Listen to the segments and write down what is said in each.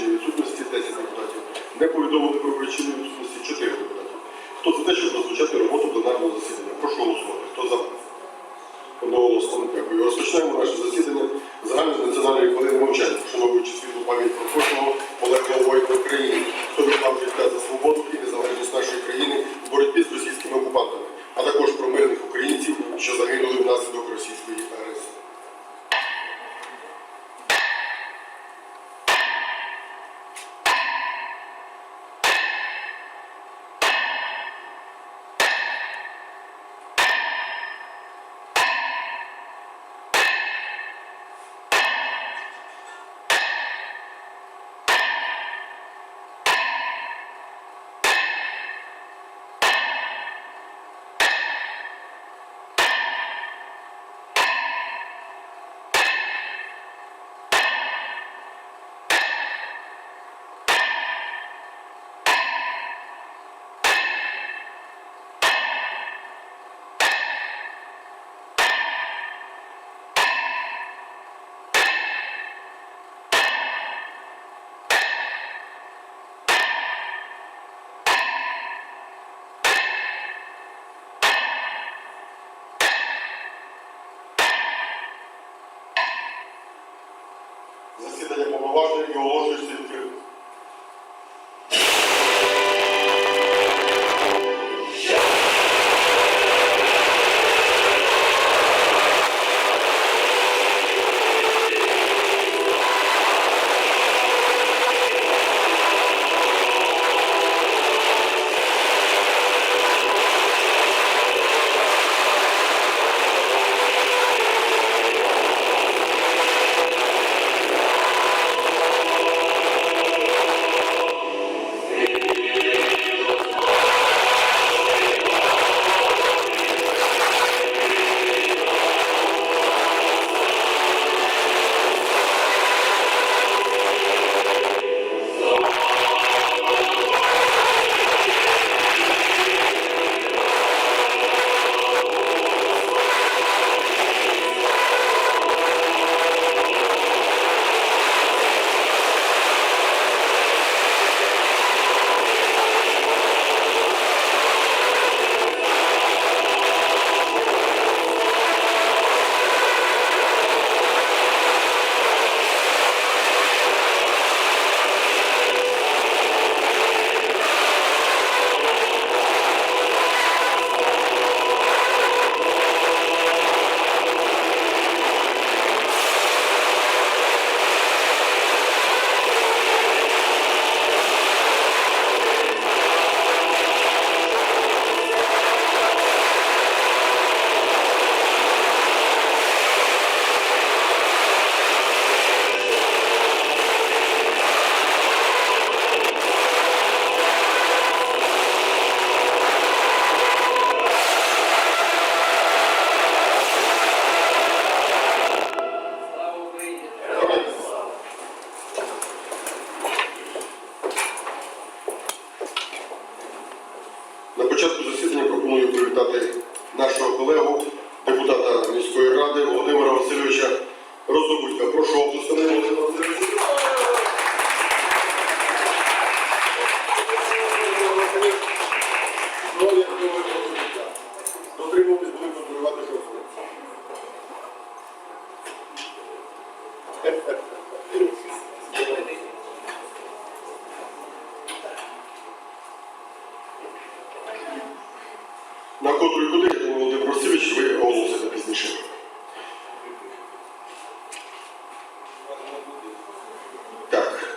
причини відсутності 10 депутатів. Не повідомили про причини відсутності 4 депутатів. Хто за те, щоб розпочати роботу пленарного засідання? Прошу голосувати. Хто за? Одноголосно дякую. Розпочинаємо наше засідання загальної національної хвилини мовчання, вшановуючи світлу пам'ять про кожного полеглого воїна України,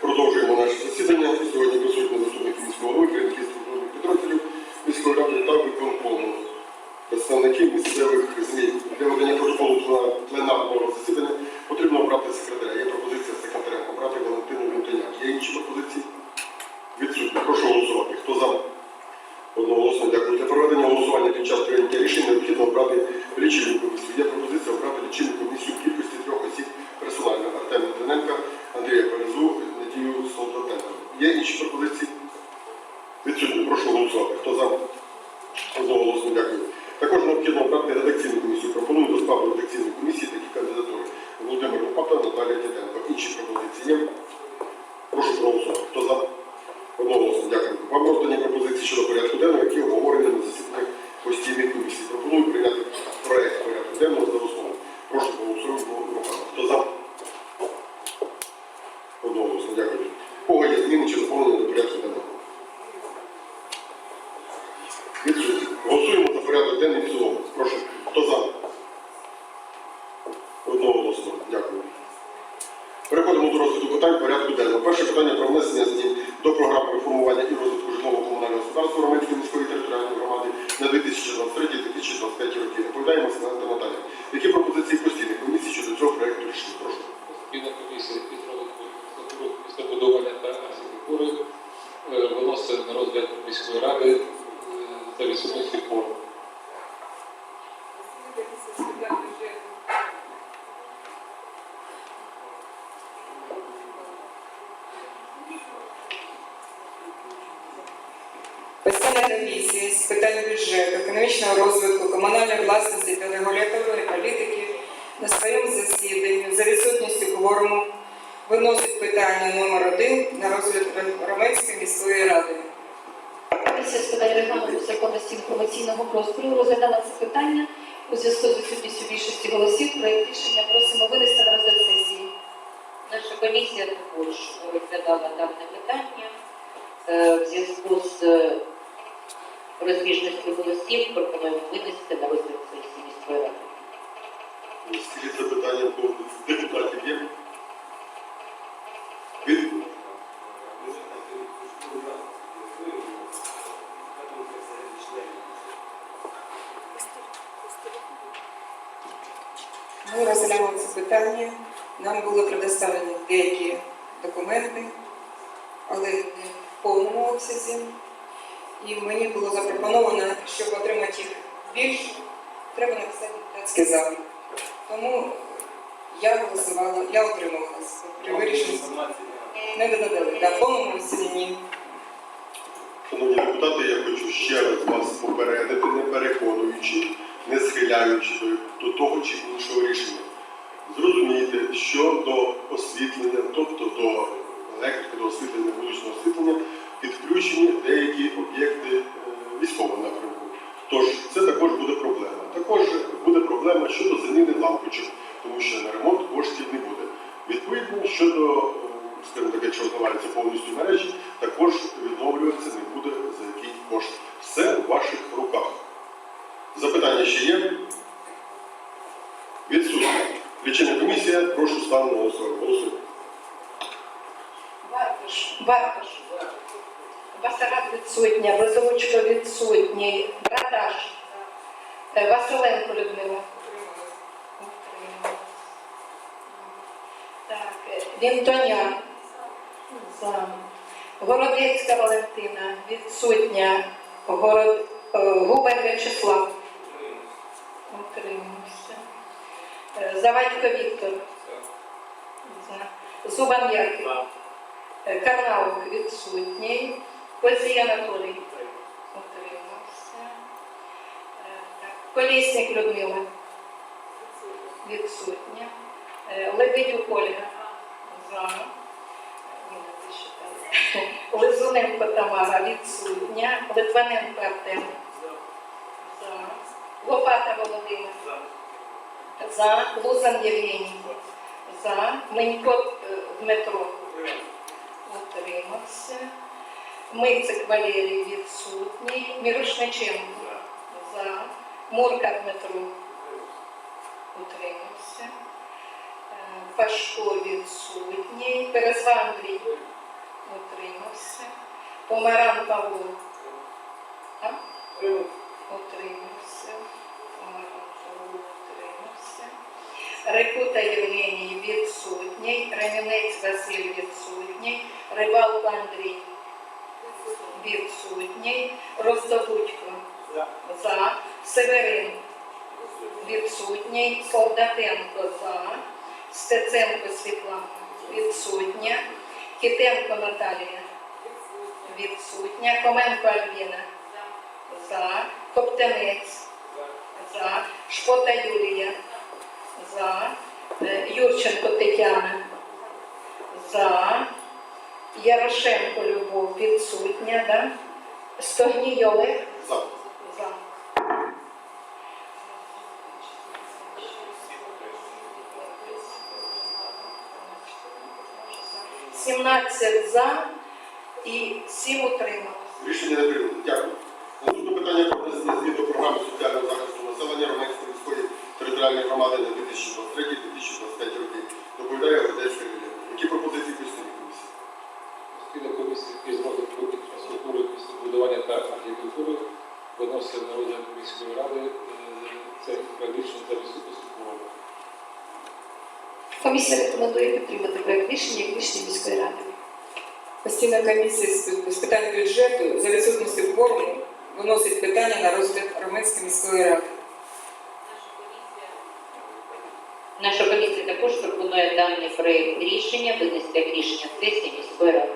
продовжуємо наше засідання. Сьогодні присутні заступники міського голови, керівники структурних підрозділів міської ради та виконкому. представників місцевих змін. Для ведення протоколу Постійна комісія з питань бюджету, економічного розвитку, комунальної власності та регуляторної політики на своєму засіданні за відсутністю кворуму виносить питання номер один на розгляд Романської міської ради. Комісія з питань регламенту законності інформаційного простору розглядала це питання у зв'язку з відсутністю більшості голосів. Проект рішення просимо винести на розгляд сесії. Наша комісія також розглядала дане питання Е, в зв'язку з розбіжністю голосів. Пропонуємо винести на розгляд сесії міської ради. Скажіть запитання по депутатів є? Від... Ми розглянули це питання. Нам були предоставлені деякі документи, але не в повному обсязі. І мені було запропоновано, щоб отримати їх більше, треба написати депутатський запит. Тому я голосувала, я отрималася при вирішенні. Не додали, да, в повному обсязі. Шановні депутати, я хочу ще раз вас попередити, не переконуючи, не схиляючи до, до того чи іншого рішення. Зрозумійте, що до освітлення, тобто до електрики, до освітлення, вуличного освітлення, підключені деякі об'єкти е, військового напрямку. Тож це також буде проблема. Також буде проблема щодо заміни лампочок, тому що на ремонт коштів не буде. Відповідно, щодо, е, скажімо так, якщо повністю мережі, також відновлюватися не буде за який кошт. Все в ваших руках. Запитання ще є? Відсутні. Лічильна комісія, прошу ставити на голосування. Голосуємо. Барбаш, Барбаш, Басараб відсутня, Безоочко відсутній, Радаш, Е, Василенко Людмила. Так, е, Вінтоня. За. Городецька Валентина, відсутня. Город... е, Губер В'ячеслав. Утримався. Е, Завадько Віктор. Зубан Яків. Е, Карнаук відсутній. Козій Анатолій. Утримався. Е. Колісник Людмила. Відсутня. Е, Лебедюк Ольга. За. Лизуненко Тамара відсутня. Литвиненко Артем. За. Лопата Володимир. За. Лузан Євгеній. За. Менько е, Дмитро. Утримався. Мицик Валерій відсутній. Мірошниченко. За. Мурка Дмитро. Утримався. Е, Пашко відсутній. Перезва Андрій. Утримався. Помаран Павло. Утримався. Помаран Павло утримався. Рекута Євгеній відсутній, Ремінець Василь відсутній, Рибалко Андрій відсутній, Роздобудько за, Северин відсутній, Солдатенко за, Стеценко Світлана відсутня, Китенко Наталія відсутня, Коменко Альбіна за, Коптенець за, Шкота Юлія за, Е, Юрченко Тетяна за, Ярошенко Любов відсутня, да? Стогній за. за. Сімнадцять за і сім утримали. Рішення не прийнято. Дякую. Наступне питання про внесення до програми соціального захисту населення Романської міської територіальної громади 2023-2025 роки. Доповідає Одеська Лілія. Які пропозиції постійної комісії? Постійна комісія із розвитку інфраструктури, містобудування та архітектури виносить на розгляд міської ради е, це рішення за відсутності кворуму. Комісія рекомендує підтримати проект рішення як рішення міської ради. Постійна комісія з з питань бюджету за відсутності кворуму виносить питання на розгляд Романської міської ради. Наша комісія також пропонує даний проєкт рішення винести як рішення сесії міської ради.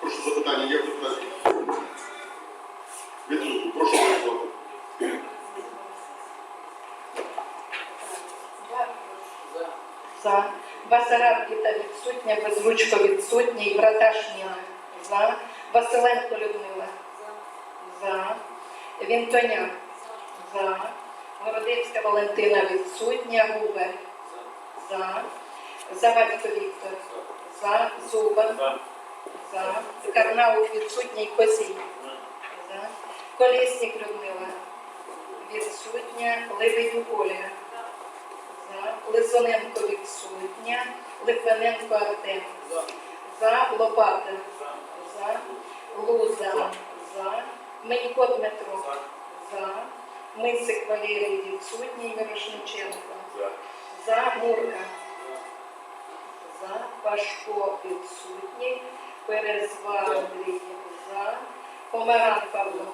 Прошу запитання, є депутатів? Відсутні. Прошу голосувати. За. Басараб Віта відсутня, Безручко відсутній, Браташніна. За. Василенко Людмила. За. Вінтоняк. За. Городецька Валентина відсутня, Губер. За. Завадько Віктор. За. Зубан. За. Карнаух відсутній, Козій. За. Колєснік Людмила. Відсутня, Лебедюк Ольга. За. Лисоненко відсутня. Литвиненко Артем. За. Лопата. За. Луза. За. Менько Дмитро. За. Мисик Валерій відсутній. Мирошниченко. За. Мурка. Пашко відсутній. Андрій. За. Помаран Павло.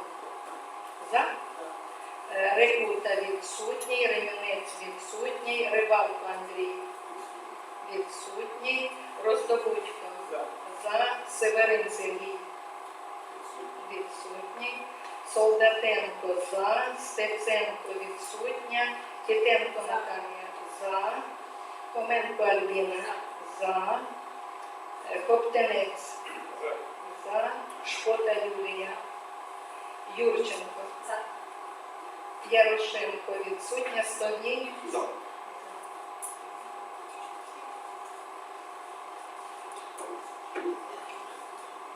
За. Е, Рекута відсутній, Ремінець відсутній, Рибалко Андрій відсутній, Роздобудько за, Северин Сергій відсутній, Солдатенко за, Стеценко відсутня, Тітенко Наталія за, Хоменко Альбіна за, Е, Коптенець за, Шкота Юлія, Юрченко Ярошенко відсутня, Стогій, За.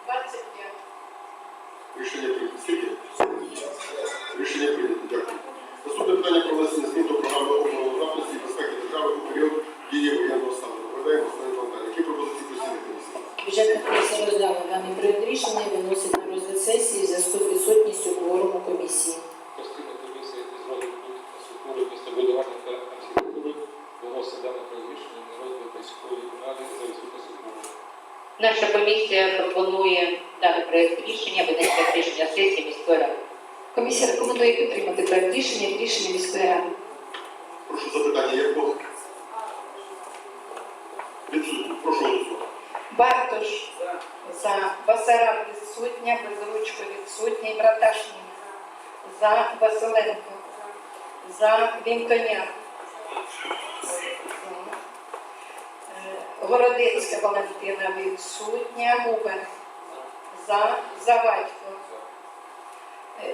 двадцять п'ять. Рішення прийнято. Безручко відсутній, Браташнін за, Василенко за, Е, Городецька Валентина відсутня, Губер за, Завадько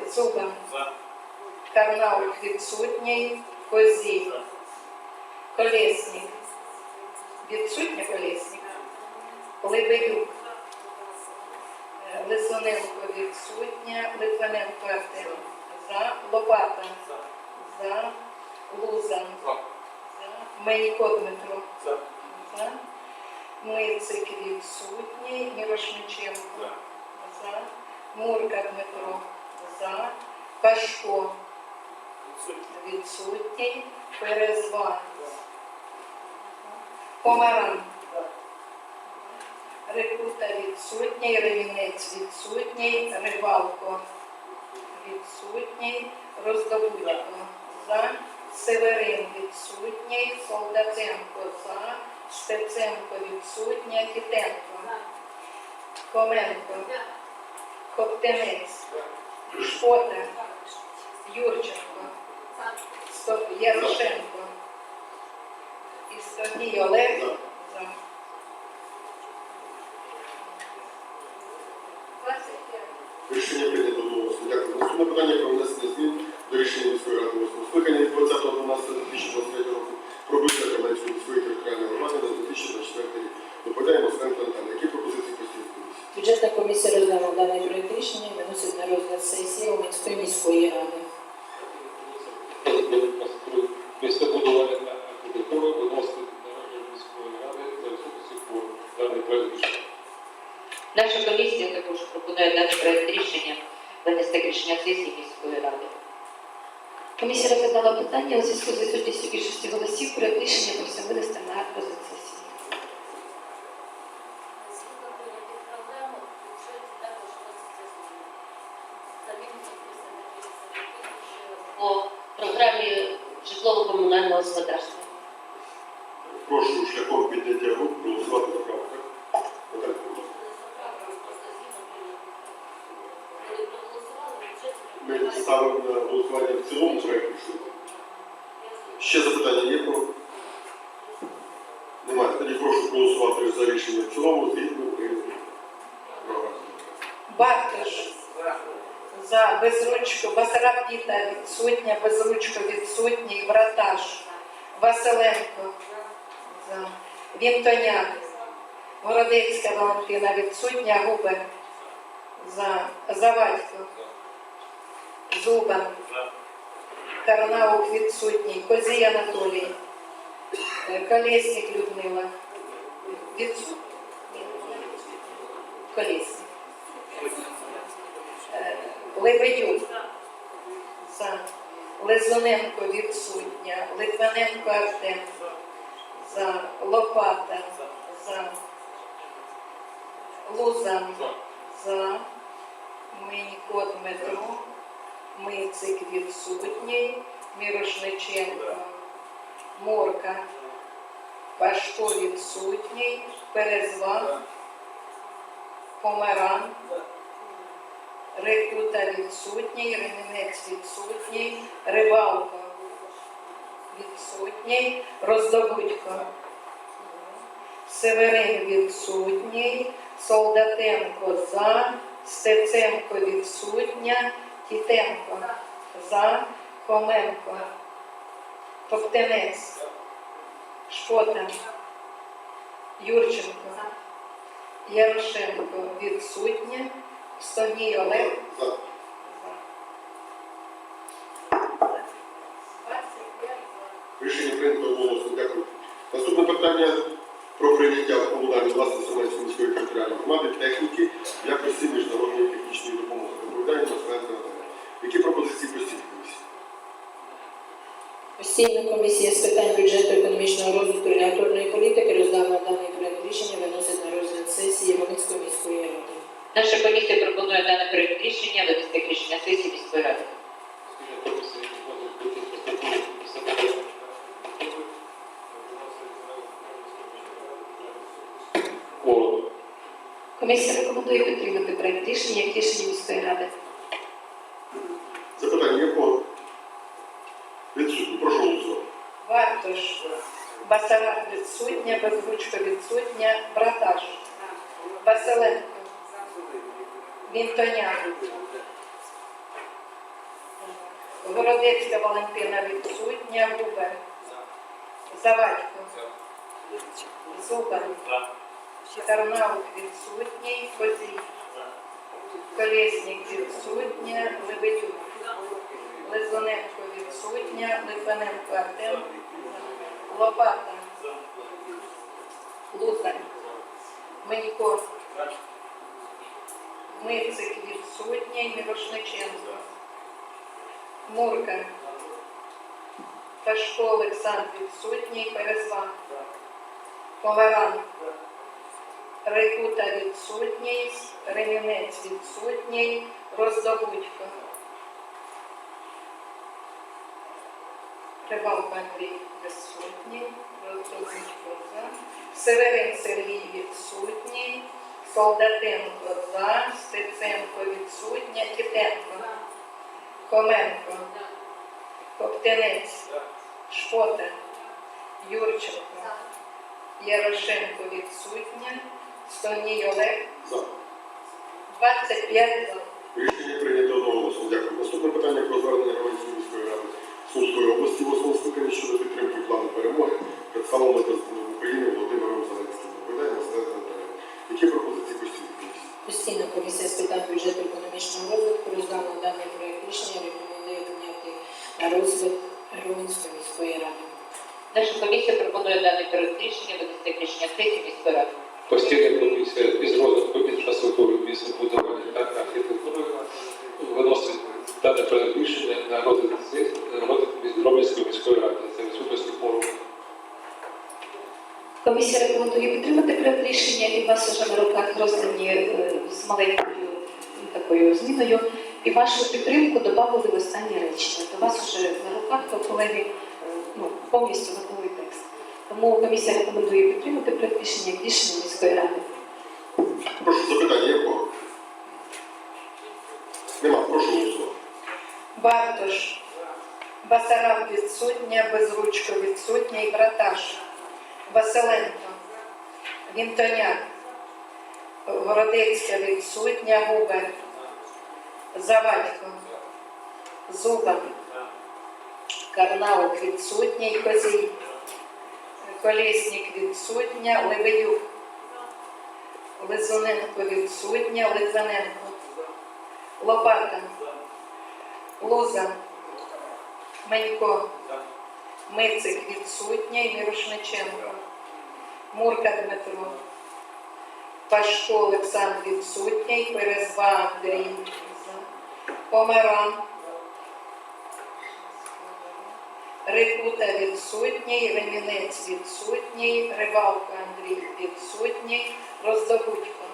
Зубан Карнаух відсутній, Козій. Колесник відсутня Колесник Лебедюк. Лисоненко відсутня, Литвиненко Артем за, Лопата. За, Лузан за, Менько Дмитро за, Мицик відсутній, Мірошниченко. За, Мурка Дмитро. За, Пашко відсутній, Перезва Помаран Рекута відсутній, Ремінець відсутній, Рибалко відсутній, Роздобудько за, Северин відсутній, Солдатенко за, Штеценко відсутня, Тітенко, Коменко, Коптенець, Шкота, Юрченко, Ярошенко, і Сергій Олег Рішення прийнято голосу. Дякую. Наступне питання про внесення змін до рішення міської ради восьмого скликання від 20.12.2023 року про бюджет Кам'янської міської територіальної громади на 2024 рік. Доповідає Москвенко Антон. Які пропозиції постійно комісії? Бюджетна комісія розглянула даний проєкт рішення і виносить на розгляд сесії Уманської міської ради. Ставимо на голосування в цілому проект рішення. Ще запитання є про? Немає. Тоді прошу голосувати за рішення в цілому згідно. Бартош. За безручку. Басараб Діта відсутня, безручко відсутній. Враташ. Василенко. За. Вінтоняк. Городецька Валентина відсутня. Губер. За. Завадько. Зубан. Карнаук відсутній. Козій Анатолій. Е, Колесник Людмила. Відсутній. Колесник. Е, Лебедюк. За. Лизуненко відсутня. Литвиненко Артем. За. Лопата. За. Лузан. За. Минько Дмитро. Мицик відсутній. Мірошниченко. Морка. Пашко відсутній. Перезван. Помаран. Рекрута відсутній, Ремінець відсутній, Рибалко відсутній, Роздобудько. Северин відсутній, Солдатенко за, Стеценко відсутня, Тітенко за, Хоменко, Топтенець, Шпота, Юрченко, Ярошенко відсутня, Соній Олег. Відсутні. Прошу голосувати. Вартош, Басараб відсутня, Безручко відсутня, Браташ, Василенко, Вінтоняк, Городецька Валентина відсутня, Губер, Завадько, Зубан, Карнаук відсутній, Козій, Колесник відсутня, Лебедюк. Лизуненко відсутня, Литвиненко Артем, Лопата, Лузань, Минько, Мицик відсутній, Мірошниченко, Мурка, Пашко Олександр відсутній, Перезван, Поваран, Рекута відсутній, Ремінець відсутній, Роздобудько. Рибалка Андрій відсутній, Роздобудько за. Северин Сергій відсутній, Солдатенко за, Стеценко відсутня, Тітенко, Хоменко, Коптенець, Шпота, Юрченко, Ярошенко відсутня, Стоній Олег, 25 за. Рішення прийнято одноголосно. Дякую. Наступне питання про звернення ради Сумської області скликання щодо підтримки плану перемоги представленого президентом України Володимиром Зеленським. Доповідає Москаленко Наталя. Які пропозиції постійної комісії? Постійна комісія з питань бюджету, економічного розвитку розглянула даний проект рішення рекомендує прийняти на розгляд Румунської міської ради. Наша комісія пропонує даний проект рішення винести рішення сесії міської ради. Постійна комісія із розвитку інфраструктури містобудування та архітектури виносить проект рішення на розгляд Романської міської ради за відсутності форуму. Комісія рекомендує підтримати проект рішення і у вас вже на руках роздані е, з маленькою такою зміною. І вашу підтримку додали в останнє речення. До вас вже на руках, то колеги е, ну, повністю готовий текст. Тому комісія рекомендує підтримати проект рішення як рішення міської ради. Прошу запитання, є в кого? Нема, прошу голосувати. Бартош, Басараб відсутня, Безручко відсутня і Браташ, Василенко, Вінтоняк, Городецька відсутня, Губер, Завадько, Зубан, Карнаук відсутній, Козій, Колєснік відсутня, Левеюк, Лизуненко відсутня, Литвиненко, Лопата, Луза, Манько, Мицик відсутній, Мірошниченко, Мурка Дмитро, Пашко Олександр відсутній, Перезва Андрій, Помаран, Рикута відсутній, Ремінець відсутній, Рибалка Андрій відсутній, Роздобудько,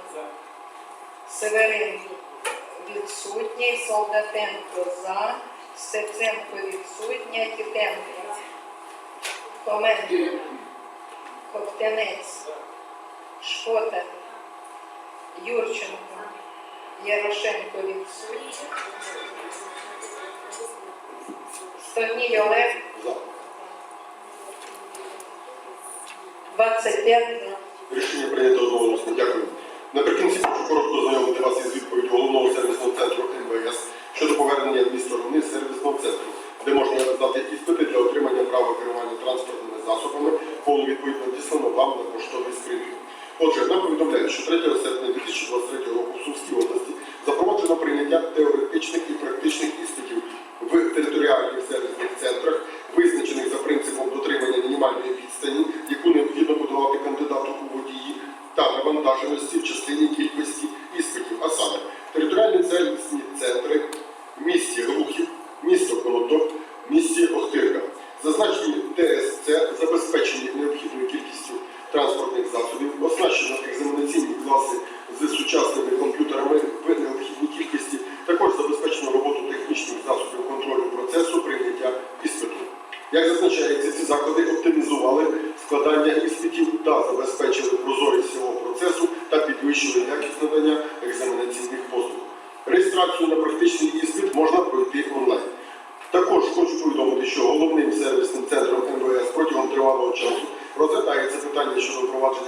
Северин відсутній, Солдатенко за, Стеценко відсутня, Тітенко, Хоменко, Коптянець, Шкота, Юрченко, Ярошенко відсутній, Стогній Олег, 25 за. Рішення прийнято одноголосно. Дякую. Наприкінці хочу коротко ознайомити вас із відповіддю головного сервісного центру МВС щодо повернення дві сторони сервісного центру, де можна здати іспити для отримання права керування транспортними засобами. Повну відповідно діслано вам на поштовій скриньки. Отже, нам повідомляють, що 3 серпня 2023 року в Сумській області запроваджено прийняття теоретичних і практичних іспитів в територіальних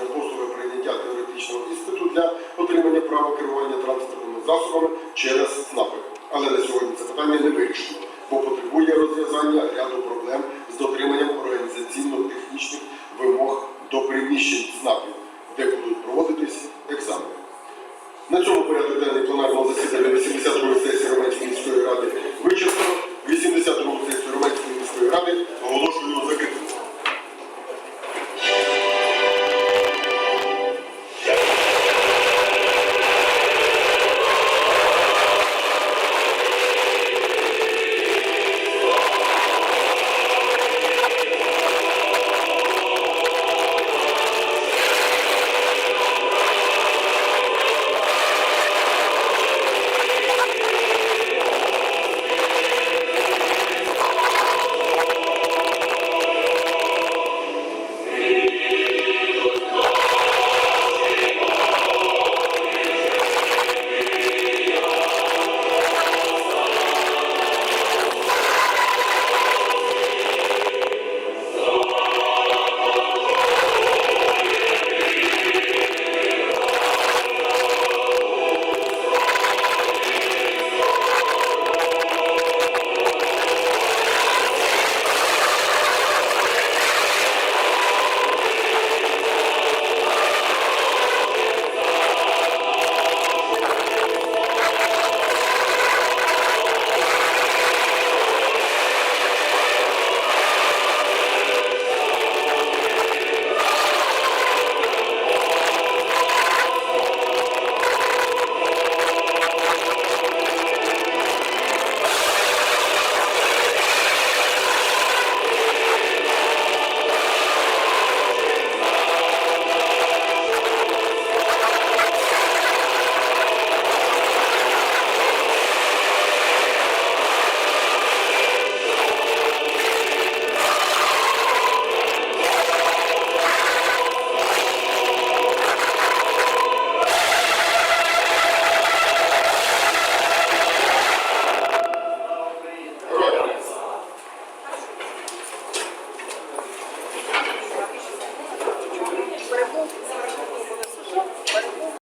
щодо послуги прийняття теоретичного іспиту для отримання права керування транспортними засобами через СНАПи. Але на сьогодні це питання не вирішено, бо потребує розв'язання ряду